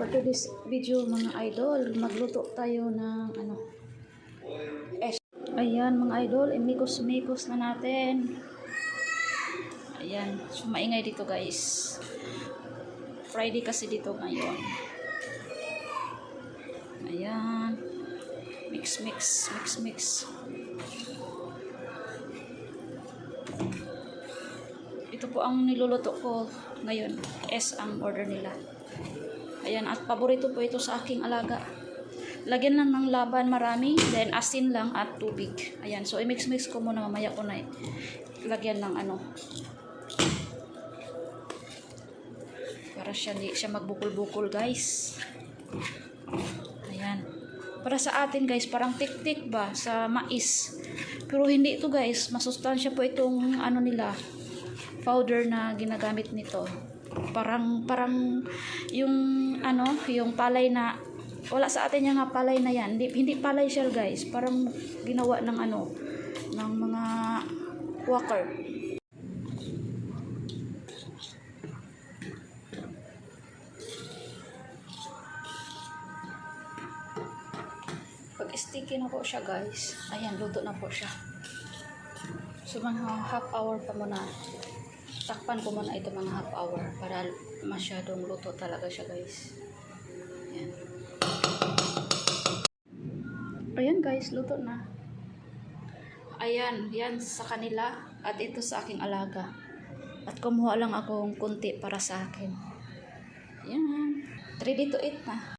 For today's video mga idol, magluto tayo ng ano. Ayan mga idol, imikos-mikos na natin. Ayan, so maingay dito guys. Friday kasi dito ngayon. Ayan. Mix, mix, mix, mix. Ito po ang niluluto ko ngayon. S ang order nila. Ayan, at paborito po ito sa aking alaga. Lagyan lang ng laban marami, then asin lang at tubig. Ayan, so i-mix-mix ko muna mamaya ko na lagyan ng ano. Para siya, di siya magbukol-bukol guys. Ayan. Para sa atin guys, parang tik-tik ba sa mais. Pero hindi ito guys, masustansya po itong ano nila, powder na ginagamit nito. Parang parang yung ano, yung palay na wala sa atin yung palay na yan. Hindi, hindi palay siya guys. Parang ginawa ng ano, ng mga walker. Pag sticky na po siya guys, ayan, luto na po siya. So mga half hour pa muna. Takpan ko muna ito mga half hour para masyadong luto talaga siya guys. Ayan. Ayan guys, luto na. Ayan, yan sa kanila at ito sa aking alaga. At kumuha lang akong kunti para sa akin. Ayan. Ready to eat na.